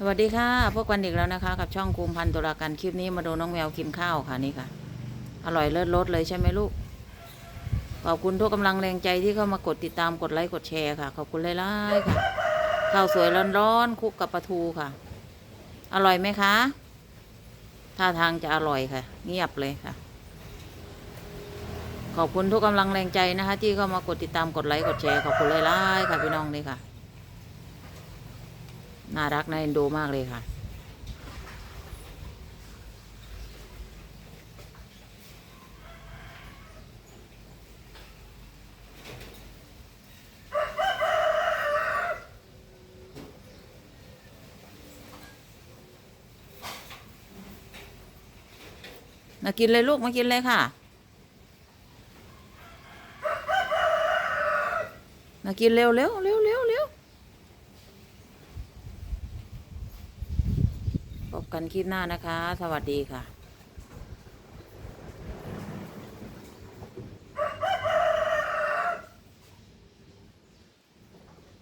สวัสดีค่ะพบกันอีกแล้วนะคะ กับช่องคุมพันตุลาการคลิปนี้มาดูน้องแมวกินข้าวค่ะนี่ค่ะ อร่อยเลิศรสเลยใช่ไหมลูก ขอบคุณทุกกำลังแรงใจที่เข้ามากดติดตามกดไลค์กดแชร์ค่ะ ขอบคุณหลายๆค่ะ ข้าวสวยร้อนๆคลุกกับปลาทูค่ะ อร่อยไหมคะท่าทางจะอร่อยค่ะ เงียบเลยค่ะ ขอบคุณทุกกำลังแรงใจนะคะ ที่เข้ามากดติดตามกดไลค์กดแชร์ขอบคุณหลายๆค่ะพี่น้องนี่ค่ะ น่ารักน่าเอ็นดูมากเลยค่ะ มากินเลยลูก มากินเลยค่ะ มากินเร็วเร็วเร็วเร็วเร็วพบ กันคลิปหน้านะคะ สวัสดีค่ะ